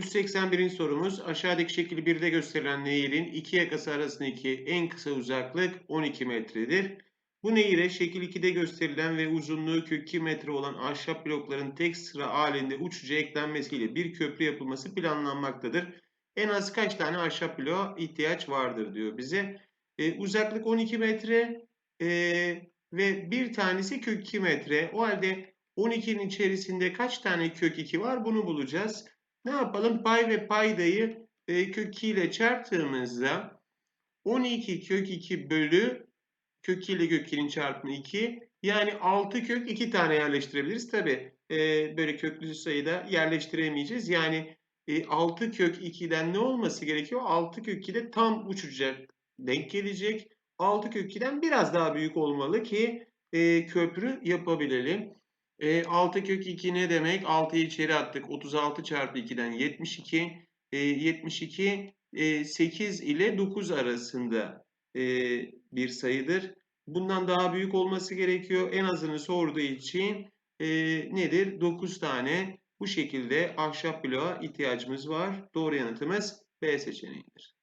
181. sorumuz aşağıdaki şekil 1'de gösterilen nehirin iki yakası arasındaki en kısa uzaklık 12 metredir. Bu nehire şekil 2'de gösterilen ve uzunluğu kök 2 metre olan ahşap blokların tek sıra halinde uçuca eklenmesiyle bir köprü yapılması planlanmaktadır. En az kaç tane ahşap bloğa ihtiyaç vardır diyor bize. E, uzaklık 12 metre e, ve bir tanesi kök 2 metre. O halde 12'nin içerisinde kaç tane kök 2 var bunu bulacağız. Ne yapalım? Pay ve paydayı e, kök 2 ile çarptığımızda 12 kök 2 bölü kök 2 ile kök 2'nin çarpımı 2. Yani 6 kök 2 tane yerleştirebiliriz. Tabi böyle köklü sayıda yerleştiremeyeceğiz. Yani e, 6 kök 2'den ne olması gerekiyor? 6 kök 2'de tam uçacak, denk gelecek. 6 kök 2'den biraz daha büyük olmalı ki e, köprü yapabilelim. E, 6 kök 2 ne demek? 6'yı içeri attık. 36 çarpı 2'den 72. E, 72 e, 8 ile 9 arasında e, bir sayıdır. Bundan daha büyük olması gerekiyor. En azını sorduğu için e, nedir? 9 tane bu şekilde ahşap bloğa ihtiyacımız var. Doğru yanıtımız B seçeneğidir.